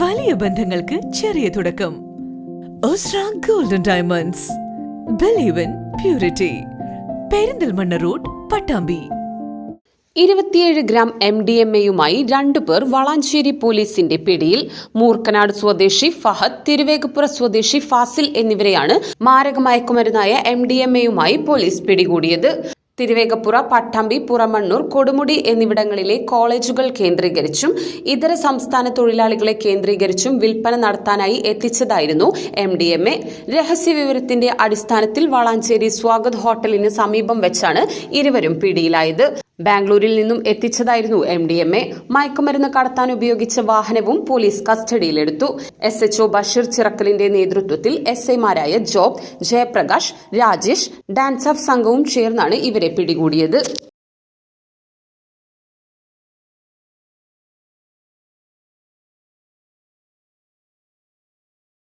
വലിയ ബന്ധങ്ങൾക്ക് ചെറിയ തുടക്കം. Golden diamonds believe in purity Perinthalmanna road Pattambi. ഇരുപത്തിയേഴ് ഗ്രാം എം ഡി എം എയുമായി രണ്ടുപേർ വളാഞ്ചേരി പോലീസിന്റെ പിടിയിൽ മൂർക്കനാട് സ്വദേശി ഫഹദ് തിരുവേഗപ്പുറ സ്വദേശി ഫാസിൽ എന്നിവരെയാണ് മാരകമയക്കുമരുന്നായ എം ഡി എം എയുമായി പോലീസ് പിടികൂടിയത്. തിരുവേഗപ്പുറ പട്ടാമ്പി പുറമണ്ണൂർ കൊടുമുടി എന്നിവിടങ്ങളിലെ കോളേജുകൾ കേന്ദ്രീകരിച്ചും ഇതര സംസ്ഥാന തൊഴിലാളികളെ കേന്ദ്രീകരിച്ചും വിൽപ്പന നടത്താനായി എത്തിച്ചതായിരുന്നു എം ഡി എം എ. രഹസ്യവിവരത്തിന്റെ അടിസ്ഥാനത്തിൽ വളാഞ്ചേരി സ്വാഗത് ഹോട്ടലിന് സമീപം വെച്ചാണ് ഇരുവരും പിടിയിലായത്. ബാംഗ്ലൂരിൽ നിന്നും എത്തിച്ചതായിരുന്നു എം ഡി എം എ. മയക്കുമരുന്ന് കടത്താൻ ഉപയോഗിച്ച വാഹനവും പോലീസ് കസ്റ്റഡിയിലെടുത്തു. എസ് എച്ച്ഒ ബഷീർ ചിറക്കലിന്റെ നേതൃത്വത്തിൽ എസ് ഐമാരായ ജോബ് ജയപ്രകാശ് രാജേഷ് ഡാൻസ് ഓഫ് സംഘവും ചേർന്നാണ് ഇവരെ പിടികൂടിയത്.